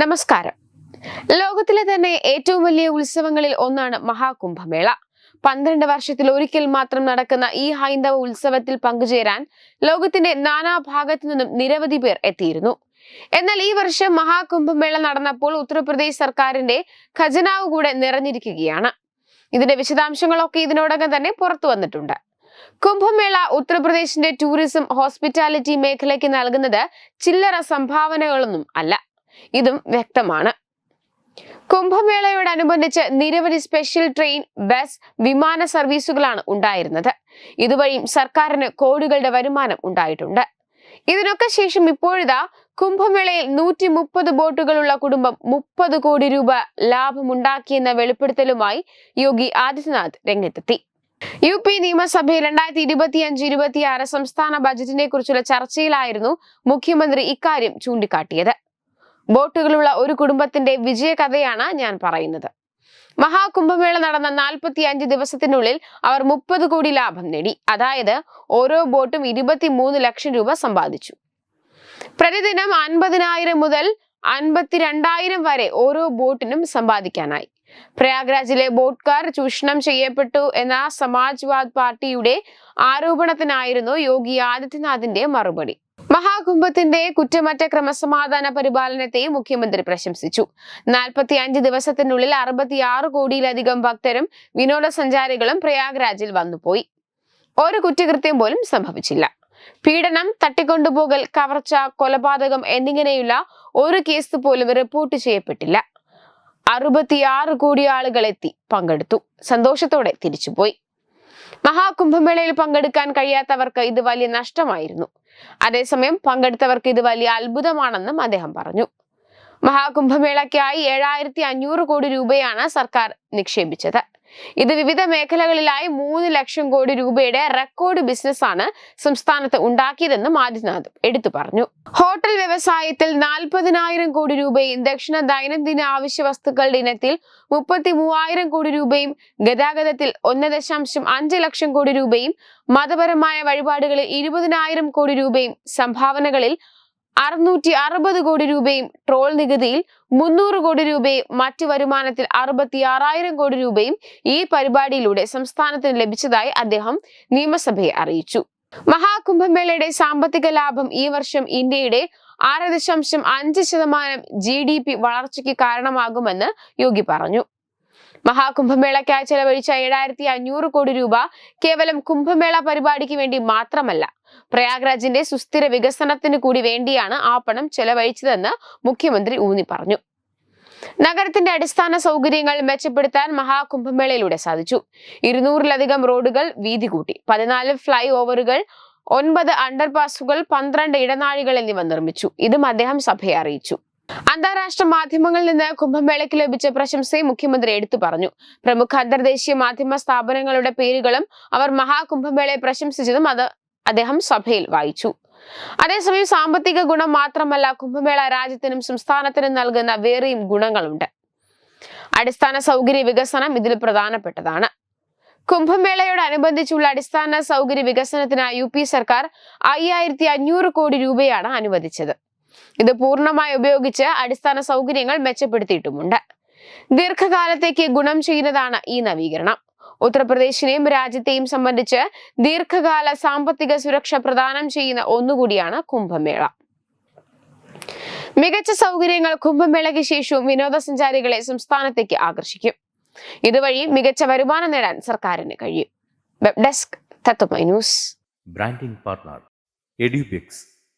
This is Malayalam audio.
നമസ്കാരം. ലോകത്തിലെ തന്നെ ഏറ്റവും വലിയ ഉത്സവങ്ങളിൽ ഒന്നാണ് മഹാകുംഭമേള. പന്ത്രണ്ട് വർഷത്തിൽ ഒരിക്കൽ മാത്രം നടക്കുന്ന ഈ ഹൈന്ദവ ഉത്സവത്തിൽ പങ്കുചേരാൻ ലോകത്തിന്റെ നാനാഭാഗത്തു നിന്നും നിരവധി പേർ എത്തിയിരുന്നു. എന്നാൽ ഈ വർഷം മഹാകുംഭമേള നടന്നപ്പോൾ ഉത്തർപ്രദേശ് സർക്കാരിന്റെ ഖജനാവ് കൂടെ നിറഞ്ഞിരിക്കുകയാണ്. ഇതിന്റെ വിശദാംശങ്ങളൊക്കെ ഇതിനോടകം തന്നെ പുറത്തു വന്നിട്ടുണ്ട്. കുംഭമേള ഉത്തർപ്രദേശിന്റെ ടൂറിസം ഹോസ്പിറ്റാലിറ്റി മേഖലയ്ക്ക് നൽകുന്നത് ചില്ലറ സംഭാവനകളൊന്നും അല്ല. ഇതും വ്യക്തമാണ്. കുംഭമേളയോടനുബന്ധിച്ച് നിരവധി സ്പെഷ്യൽ ട്രെയിൻ ബസ് വിമാന സർവീസുകളാണ് ഉണ്ടായിരുന്നത്. ഇതുവഴിയും സർക്കാരിന് കോടികളുടെ വരുമാനം ഉണ്ടായിട്ടുണ്ട്. ഇതിനൊക്കെ ശേഷം ഇപ്പോഴിതാ കുംഭമേളയിൽ നൂറ്റി മുപ്പത് ബോട്ടുകളുള്ള കുടുംബം മുപ്പത് കോടി രൂപ ലാഭമുണ്ടാക്കിയെന്ന വെളിപ്പെടുത്തലുമായി യോഗി ആദിത്യനാഥ് രംഗത്തെത്തി. യു പി നിയമസഭയിൽ രണ്ടായിരത്തി ഇരുപത്തി അഞ്ച് ഇരുപത്തിയാറ് സംസ്ഥാന ബജറ്റിനെ കുറിച്ചുള്ള ചർച്ചയിലായിരുന്നു മുഖ്യമന്ത്രി ഇക്കാര്യം ചൂണ്ടിക്കാട്ടിയത്. ബോട്ടുകളുള്ള ഒരു കുടുംബത്തിന്റെ വിജയകഥയാണ് ഞാൻ പറയുന്നത്. മഹാകുംഭമേള നടന്ന നാൽപ്പത്തി അഞ്ച് ദിവസത്തിനുള്ളിൽ അവർ മുപ്പത് കോടി ലാഭം നേടി. അതായത് ഓരോ ബോട്ടും ഇരുപത്തിമൂന്ന് ലക്ഷം രൂപ സമ്പാദിച്ചു. പ്രതിദിനം അൻപതിനായിരം മുതൽ അൻപത്തിരണ്ടായിരം വരെ ഓരോ ബോട്ടിനും സമ്പാദിക്കാനായി. പ്രയാഗ്രാജിലെ ബോട്ട്കാർ ചൂഷണം ചെയ്യപ്പെട്ടു എന്ന സമാജ്വാദ് പാർട്ടിയുടെ ആരോപണത്തിനായിരുന്നു യോഗി ആദിത്യനാഥിന്റെ മറുപടി. മഹാകുംഭത്തിന്റെ കുറ്റമറ്റ ക്രമസമാധാന പരിപാലനത്തെ മുഖ്യമന്ത്രി പ്രശംസിച്ചു. നാൽപ്പത്തി അഞ്ച് ദിവസത്തിനുള്ളിൽ അറുപത്തിയാറ് കോടിയിലധികം ഭക്തരും വിനോദസഞ്ചാരികളും പ്രയാഗ്രാജിൽ വന്നുപോയി. ഒരു കുറ്റകൃത്യം പോലും സംഭവിച്ചില്ല. പീഡനം തട്ടിക്കൊണ്ടുപോകൽ കവർച്ച കൊലപാതകം എന്നിങ്ങനെയുള്ള ഒരു കേസ് പോലും റിപ്പോർട്ട് ചെയ്യപ്പെട്ടില്ല. അറുപത്തിയാറ് കോടി ആളുകൾ എത്തി പങ്കെടുത്തു. സന്തോഷത്തോടെ തിരിച്ചുപോയി. മഹാകുംഭമേളയിൽ പങ്കെടുക്കാൻ കഴിയാത്തവർക്ക് ഇത് വലിയ നഷ്ടമായിരുന്നു. അതേസമയം പങ്കെടുത്തവർക്ക് ഇത് വലിയ അത്ഭുതമാണെന്നും അദ്ദേഹം പറഞ്ഞു. മഹാകുംഭമേളയ്ക്കായി ഏഴായിരത്തി അഞ്ഞൂറ് കോടി രൂപയാണ് സർക്കാർ നിക്ഷേപിച്ചത്. ഇത് വിവിധ മേഖലകളിലായി മൂന്ന് ലക്ഷം കോടി രൂപയുടെ റെക്കോർഡ് ബിസിനസ്സാണ് സംസ്ഥാനത്ത് ഉണ്ടാക്കിയതെന്നും ആദിത്യനാഥ് എടുത്തു പറഞ്ഞു. ഹോട്ടൽ വ്യവസായത്തിൽ നാൽപ്പതിനായിരം കോടി രൂപയും ദക്ഷിണ ദൈനംദിന ആവശ്യ വസ്തുക്കളുടെ ഇനത്തിൽ മുപ്പത്തി മൂവായിരം കോടി രൂപയും ഗതാഗതത്തിൽ ഒന്ന് ദശാംശം അഞ്ച് ലക്ഷം കോടി രൂപയും മതപരമായ വഴിപാടുകളിൽ ഇരുപതിനായിരം കോടി രൂപയും സംഭാവനകളിൽ അറുന്നൂറ്റി അറുപത് കോടി രൂപയും ട്രോൾ നികുതിയിൽ മുന്നൂറ് കോടി രൂപയും മറ്റു വരുമാനത്തിൽ അറുപത്തി ആറായിരം കോടി രൂപയും ഈ പരിപാടിയിലൂടെ സംസ്ഥാനത്തിന് ലഭിച്ചതായി അദ്ദേഹം നിയമസഭയെ അറിയിച്ചു. മഹാകുംഭമേളയുടെ സാമ്പത്തിക ലാഭം ഈ വർഷം ഇന്ത്യയുടെ ആറ് ദശാംശം അഞ്ച് ശതമാനം ജി ഡി പി വളർച്ചയ്ക്ക് കാരണമാകുമെന്ന് യോഗി പറഞ്ഞു. മഹാകുംഭമേളയ്ക്കായി ചെലവഴിച്ച ഏഴായിരത്തി അഞ്ഞൂറ് കോടി രൂപ കേവലം കുംഭമേള പരിപാടിക്ക് വേണ്ടി മാത്രമല്ല പ്രയാഗ്രാജിന്റെ സുസ്ഥിര വികസനത്തിന് കൂടി വേണ്ടിയാണ് ആ പണം ചെലവഴിച്ചതെന്ന് മുഖ്യമന്ത്രി ഊന്നി പറഞ്ഞു. നഗരത്തിന്റെ അടിസ്ഥാന സൗകര്യങ്ങൾ മെച്ചപ്പെടുത്താൻ മഹാകുംഭമേളയിലൂടെ സാധിച്ചു. ഇരുന്നൂറിലധികം റോഡുകൾ വീതി കൂട്ടി. പതിനാല് ഫ്ലൈ ഓവറുകൾ ഒൻപത് അണ്ടർപാസുകൾ പന്ത്രണ്ട് ഇടനാഴികൾ എന്നിവ നിർമ്മിച്ചു. ഇതും അദ്ദേഹം സഭയെ അറിയിച്ചു. അന്താരാഷ്ട്ര മാധ്യമങ്ങളിൽ നിന്ന് കുംഭമേളയ്ക്ക് ലഭിച്ച പ്രശംസയും മുഖ്യമന്ത്രി എടുത്തു പറഞ്ഞു. പ്രമുഖ അന്തർദേശീയ മാധ്യമ സ്ഥാപനങ്ങളുടെ പേരുകളും അവർ മഹാകുംഭമേളയെ പ്രശംസിച്ചതും അത് അദ്ദേഹം സഭയിൽ വായിച്ചു. അതേസമയം സാമ്പത്തിക ഗുണം മാത്രമല്ല കുംഭമേള രാജ്യത്തിനും സംസ്ഥാനത്തിനും നൽകുന്ന വേറെയും ഗുണങ്ങളുണ്ട്. അടിസ്ഥാന സൗകര്യ വികസനം ഇതിൽ പ്രധാനപ്പെട്ടതാണ്. കുംഭമേളയോടനുബന്ധിച്ചുള്ള അടിസ്ഥാന സൗകര്യ വികസനത്തിനായി യു സർക്കാർ അയ്യായിരത്തി അഞ്ഞൂറ് കോടി രൂപയാണ് അനുവദിച്ചത്. ഇത് പൂർണമായി ഉപയോഗിച്ച് അടിസ്ഥാന സൗകര്യങ്ങൾ മെച്ചപ്പെടുത്തിയിട്ടുമുണ്ട്. ദീർഘകാലത്തേക്ക് ഗുണം ചെയ്യുന്നതാണ് ഈ നവീകരണം. ഉത്തർപ്രദേശിനെയും രാജ്യത്തെയും സംബന്ധിച്ച് ദീർഘകാല സാമ്പത്തിക സുരക്ഷ പ്രദാനം ചെയ്യുന്ന ഒന്നുകൂടിയാണ് കുംഭമേള. മികച്ച സൗകര്യങ്ങൾ കുംഭമേളയ്ക്ക് ശേഷവും വിനോദസഞ്ചാരികളെ സംസ്ഥാനത്തേക്ക് ആകർഷിക്കും. ഇതുവഴി മികച്ച വരുമാനം നേടാൻ സർക്കാരിന് കഴിയും. Web desk Tatwamayi news. Branding partner Edubix.